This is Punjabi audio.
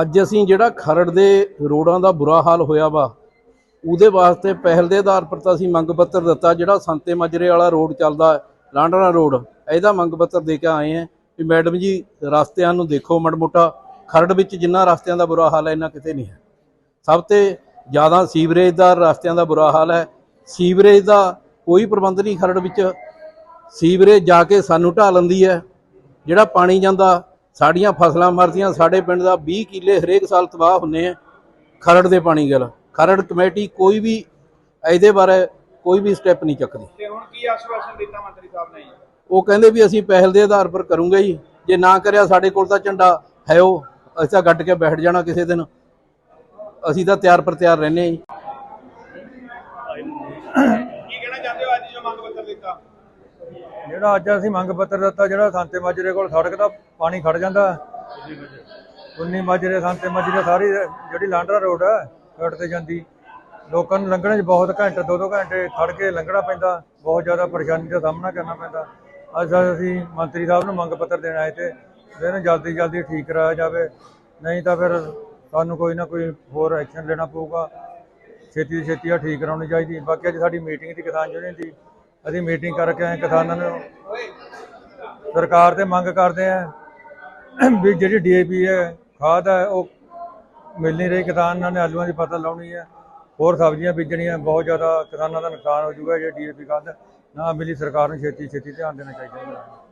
ਅੱਜ ਅਸੀਂ ਜਿਹੜਾ ਖਰੜ ਦੇ ਰੋਡਾਂ ਦਾ ਬੁਰਾ ਹਾਲ ਹੋਇਆ ਵਾ, ਉਹਦੇ ਵਾਸਤੇ ਪਹਿਲ ਦੇ ਆਧਾਰ ਪਰ ਤਾਂ ਅਸੀਂ ਮੰਗ ਪੱਤਰ ਦਿੱਤਾ, ਜਿਹੜਾ ਸੰਤੇ ਮਾਜਰੇ ਵਾਲਾ ਰੋਡ ਚੱਲਦਾ ਲਾਂਡਰਾ ਰੋਡ, ਇਹਦਾ ਮੰਗ ਪੱਤਰ ਦੇ ਕੇ ਆਏ ਆ ਵੀ ਮੈਡਮ ਜੀ ਰਸਤਿਆਂ ਨੂੰ ਦੇਖੋ ਮੜ ਮੋਟਾ, ਖਰੜ ਵਿੱਚ ਜਿੰਨਾ ਰਸਤਿਆਂ ਦਾ ਬੁਰਾ ਹਾਲ ਹੈ, ਇੰਨਾ ਕਿਤੇ ਨਹੀਂ ਹੈ। ਸਭ ਤੇ ਜ਼ਿਆਦਾ ਸੀਵਰੇਜ ਦਾ ਰਸਤਿਆਂ ਦਾ ਬੁਰਾ ਹਾਲ ਹੈ। ਸੀਵਰੇਜ ਦਾ ਕੋਈ ਪ੍ਰਬੰਧ ਨਹੀਂ ਖਰੜ ਵਿੱਚ। ਸੀਵਰੇਜ ਜਾ ਕੇ ਸਾਨੂੰ ਢਾਹ ਲੈਂਦੀ ਹੈ, ਜਿਹੜਾ ਪਾਣੀ ਜਾਂਦਾ ਸਾਡੀਆਂ ਫਸਲਾਂ ਮਰਦੀਆਂ ਸਾਡੇ ਪਿੰਡ ਦਾ 20 ਕਿੱਲੇ ਹਰੇਕ ਸਾਲ ਤਬਾਹ ਹੁੰਨੇ ਆ ਖਰੜ ਦੇ ਪਾਣੀ ਗੱਲ ਖਰੜ ਕਮੇਟੀ ਕੋਈ ਵੀ ਇਹਦੇ ਬਾਰੇ ਕੋਈ ਵੀ ਸਟੈਪ ਨਹੀਂ ਚੱਕਦੀ। ਤੇ ਹੁਣ ਕੀ ਆਸ਼ਵਾਸਨ ਦਿੱਤਾ ਮੰਤਰੀ ਸਾਹਿਬ ਨੇ ਉਹ ਕਹਿੰਦੇ ਵੀ ਅਸੀਂ ਪਹਿਲ ਦੇ ਆਧਾਰ ਪਰ ਕਰੂੰਗੇ ਜੀ। ਜੇ ਨਾ ਕਰਿਆ ਸਾਡੇ ਕੋਲ ਤਾਂ ਝੰਡਾ ਹੈ ਉਹ। ਅਸੀਂ ਗੱਡ ਕੇ ਬੈਠ ਜਾਣਾ ਕਿਸੇ ਦਿਨ। ਅਸੀਂ ਤਾਂ ਤਿਆਰ ਪਰ ਤਿਆਰ ਰਹਿੰਦੇ ਹਾਂ ਜੀ। ਕੀ ਕਹਿਣਾ ਚਾਹੁੰਦੇ ਹੋ ਅੱਜ ਜੋ ਮੰਗ ਪੱਤਰ ਦਿੱਤਾ? ਜਿਹੜਾ ਅੱਜ ਅਸੀਂ ਮੰਗ ਪੱਤਰ ਦਿੱਤਾ, ਜਿਹੜਾ ਸੰਤੇ ਮਾਜਰੇ ਕੋਲ ਸੜਕ ਦਾ ਪਾਣੀ ਖੜ ਜਾਂਦਾ। 19 ਮਾਜਰੇ, ਸੰਤੇ ਮਾਜਰੇ ਸਾਰੀ ਜਿਹੜੀ ਲਾਂਡਰਾ ਰੋਡ ਹੈ ਰੋਡ ਤੇ ਜਾਂਦੀ। ਲੋਕਾਂ ਨੂੰ ਲੰਘਣ 'ਚ ਬਹੁਤ ਘੰਟੇ ਦੋ ਦੋ ਘੰਟੇ ਖੜ ਕੇ ਲੰਘਣਾ ਪੈਂਦਾ। ਬਹੁਤ ਜ਼ਿਆਦਾ ਪਰੇਸ਼ਾਨੀ ਦਾ ਸਾਹਮਣਾ ਕਰਨਾ ਪੈਂਦਾ। ਅੱਜ ਅਸੀਂ ਮੰਤਰੀ ਸਾਹਿਬ ਨੂੰ ਮੰਗ ਪੱਤਰ ਦੇਣ ਆਏ ਤੇ ਇਹਨੂੰ ਜਲਦੀ ਜਲਦੀ ਠੀਕ ਕਰਾਇਆ ਜਾਵੇ। ਨਹੀਂ ਤਾਂ ਫਿਰ ਸਾਨੂੰ ਕੋਈ ਨਾ ਕੋਈ ਹੋਰ ਐਕਸ਼ਨ ਲੈਣਾ ਪਊਗਾ। ਛੇਤੀ ਤੋਂ ਛੇਤੀ ਆ ਠੀਕ ਕਰਾਉਣੀ ਚਾਹੀਦੀ। ਬਾਕੀ ਅੱਜ ਸਾਡੀ ਮੀਟਿੰਗ ਦੀ ਕਿਸਾਨ ਯੂਨੀਅਨ ਦੀ ਅਸੀਂ ਮੀਟਿੰਗ ਕਰਕੇ ਆਏ, ਕਿਸਾਨਾਂ ਨੂੰ ਸਰਕਾਰ ਤੇ ਮੰਗ ਕਰਦੇ ਆ ਵੀ ਜਿਹੜੀ ਡੀਏਪੀ ਹੈ, ਖਾਦ ਹੈ, ਉਹ ਮਿਲ ਨਹੀਂ ਰਹੀ, ਕਿਸਾਨਾਂ ਨੇ ਆਲੂਆਂ ਦੀ ਫਸਲ ਲਾਉਣੀ ਹੈ, ਹੋਰ ਸਬਜ਼ੀਆਂ ਬੀਜਣੀਆਂ, ਬਹੁਤ ਜ਼ਿਆਦਾ ਕਿਸਾਨਾਂ ਦਾ ਨੁਕਸਾਨ ਹੋ ਜਾਊਗਾ, ਜੇ ਡੀਏਪੀ ਖਾਦ ਨਾ ਮਿਲੀ, ਸਰਕਾਰ ਨੂੰ ਛੇਤੀ ਛੇਤੀ ਧਿਆਨ ਦੇਣਾ ਚਾਹੀਦਾ। ਹੈ